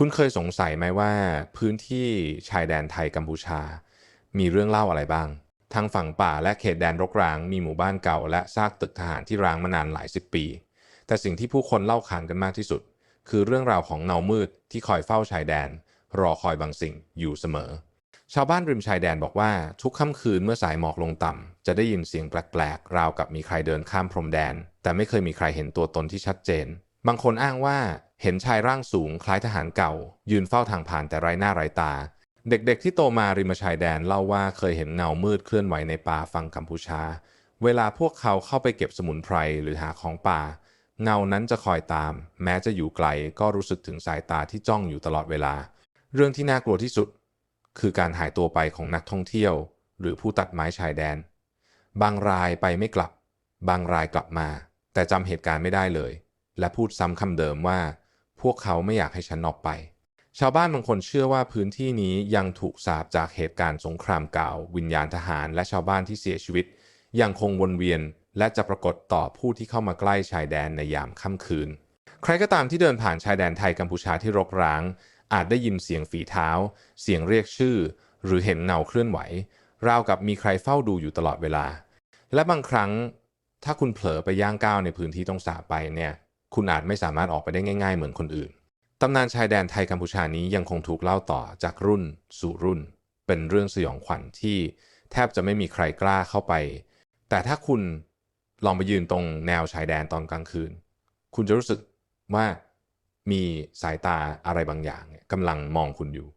คุณเคยสงสัยไหมว่า พื้นที่ชายแดนไทยกัมพูชา มีเรื่องเล่าอะไรบ้าง ทางฝั่งป่าและเขตแดนรกร้าง มีหมู่บ้านเก่า และซากตึกทหารที่ร้างมานานหลายสิบปี แต่สิ่งที่ผู้คนเล่าขานกันมากที่สุด คือเรื่องราวของเงามืดที่คอยเฝ้าชายแดน รอคอยบางสิ่งอยู่เสมอ ชาวบ้านริมชายแดนบอกว่าทุกค่ำคืนเมื่อสายหมอกลงต่ำจะได้ยินเสียงแปลกๆราวกับมีใครเดินข้ามพรมแดน แต่ไม่เคยมีใครเห็นตัวตนที่ชัดเจน บางคนอ้างว่าเห็นชายร่างสูงคล้ายทหารเก่า ยืนเฝ้าทางผ่านแต่ไร้หน้าไร้ตา เด็กๆที่โตมาริมชายแดนเล่าว่าเคยเห็นเงามืดเคลื่อนไหวในป่าฝั่งกัมพูชา เวลาพวกเขาเข้าไปเก็บสมุนไพรหรือหาของป่า เงานั้นจะคอยตาม แม้จะอยู่ไกลก็รู้สึกถึงสายตาที่จ้องอยู่ตลอดเวลา เรื่องที่น่ากลัวที่สุด คือการหายตัวไปของนักท่องเที่ยว หรือผู้ตัดไม้ชายแดน บางรายไปไม่กลับ บางรายกลับมา แต่จำเหตุการณ์ไม่ได้เลย และพูดซ้ำคำเดิมว่า พวกเขาไม่อยากให้ฉันออกไป ชาวบ้านบางคนเชื่อว่าพื้นที่นี้ยังถูกสาปจากเหตุการณ์สงครามเก่า วิญญาณทหารและชาวบ้านที่เสียชีวิต ยังคงวนเวียน และจะปรากฏต่อผู้ที่เข้ามาใกล้ชายแดนในยามค่ำคืน ใครก็ตามที่เดินผ่านชายแดนไทยกัมพูชาที่รกร้าง อาจได้ยินเสียงฝีเท้า เสียงเรียกชื่อ หรือเห็นเงาเคลื่อนไหว ราวกับมีใครเฝ้าดูอยู่ตลอดเวลา และบางครั้งถ้าคุณเผลอไปย่างก้าวในพื้นที่ต้องสาปไปเนี่ย คุณอาจไม่สามารถออกไปได้ง่าย ๆ เหมือนคนอื่น ตำนานชายแดนไทยกัมพูชานี้ยังคงถูกเล่าต่อจากรุ่นสู่รุ่น เป็นเรื่องสยองขวัญที่แทบจะไม่มีใครกล้าเข้าไป แต่ถ้าคุณลองไปยืนตรงแนวชายแดนตอนกลางคืน คุณจะรู้สึกว่ามีสายตาอะไรบางอย่างกำลังมองคุณอยู่